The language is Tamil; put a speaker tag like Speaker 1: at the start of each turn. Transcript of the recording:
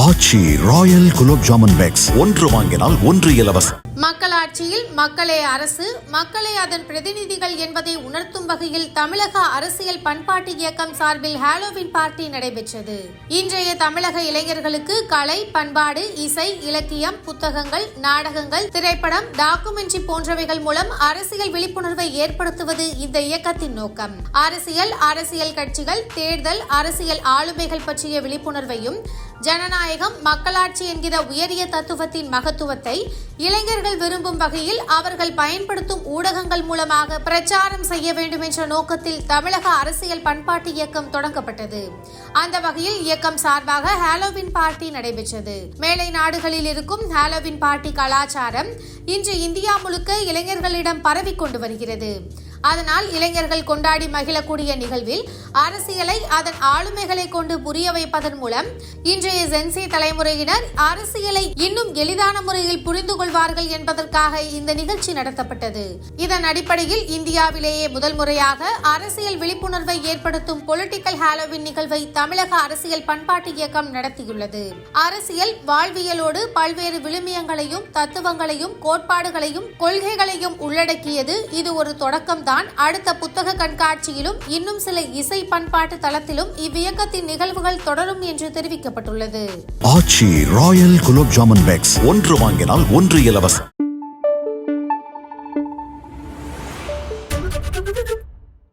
Speaker 1: Aachi royal gulab jamun packs. ஒன்று வாங்கினால் ஒன்று இலவசம்.
Speaker 2: மக்களாட்சியில் மக்களே அரசு மக்களே அதன் பிரதிநிதிகள் என்பதை உணர்த்தும் வகையில் தமிழக அரசியல் பண்பாட்டு இயக்கம் சார்பில் ஹாலோவின் பார்ட்டி நடைபெற்றது. இன்றைய தமிழக இளைஞர்களுக்கு கலை பண்பாடு இசை இலக்கியம் புத்தகங்கள் நாடகங்கள் திரைப்படம் டாக்குமெண்ட்ரி போன்றவைகள் மூலம் அரசியல் விழிப்புணர்வை ஏற்படுத்துவது இந்த இயக்கத்தின் நோக்கம். அரசியல் அரசியல் கட்சிகள் தேர்தல் அரசியல் ஆளுமைகள் பற்றிய விழிப்புணர்வையும் ஜனநாயகம் மக்களாட்சி என்கிற உயரிய தத்துவத்தின் மகத்துவத்தை இளைஞர்கள் விரும்பும் வகையில் அவர்கள் பயன்படுத்தும் ஊடகங்கள் மூலமாக பிரச்சாரம் செய்ய வேண்டும் என்ற நோக்கத்தில் தமிழக அரசியல் பண்பாட்டு இயக்கம் தொடங்கப்பட்டது. அந்த வகையில் இயக்கம் சார்பாக ஹாலோவின் பார்ட்டி நடைபெற்றது. மேலை நாடுகளில் இருக்கும் ஹாலோவின் பார்ட்டி கலாச்சாரம் இன்று இந்தியா முழுக்க இளைஞர்களிடம் பரவிக்கொண்டு வருகிறது. அதனால் இளைஞர்கள் கொண்டாடி மகிழக்கூடிய நிகழ்வில் அரசியலை அதன் ஆளுமைகளை கொண்டு புரிய வைப்பதன் மூலம் இன்றைய ஜென்சி தலைமுறையினர் அரசியலை இன்னும் எளிதான முறையில் புரிந்து கொள்வார்கள் என்பதற்காக இந்த நிகழ்ச்சி நடத்தப்பட்டது. இதன் அடிப்படையில் இந்தியாவிலேயே முதல் முறையாக அரசியல் விழிப்புணர்வை ஏற்படுத்தும் பொலிட்டிக்கல் ஹாலோவின் நிகழ்வை தமிழக அரசியல் பண்பாட்டு இயக்கம் நடத்தியுள்ளது. அரசியல் வாழ்வியலோடு பல்வேறு விழுமியங்களையும் தத்துவங்களையும் கோட்பாடுகளையும் கொள்கைகளையும் உள்ளடக்கியது இது ஒரு தொடக்கம் தான் அடுத்த புத்தக கண்காட்சியிலும் இன்னும் சில இசை பண்பாட்டு தளத்திலும் இவ்வியக்கத்தின் நிகழ்வுகள் தொடரும் என்று தெரிவிக்கப்பட்டுள்ளது.
Speaker 1: Aachi royal gulab jamun packs. ஒன்று வாங்கினால் ஒன்று இலவசம்.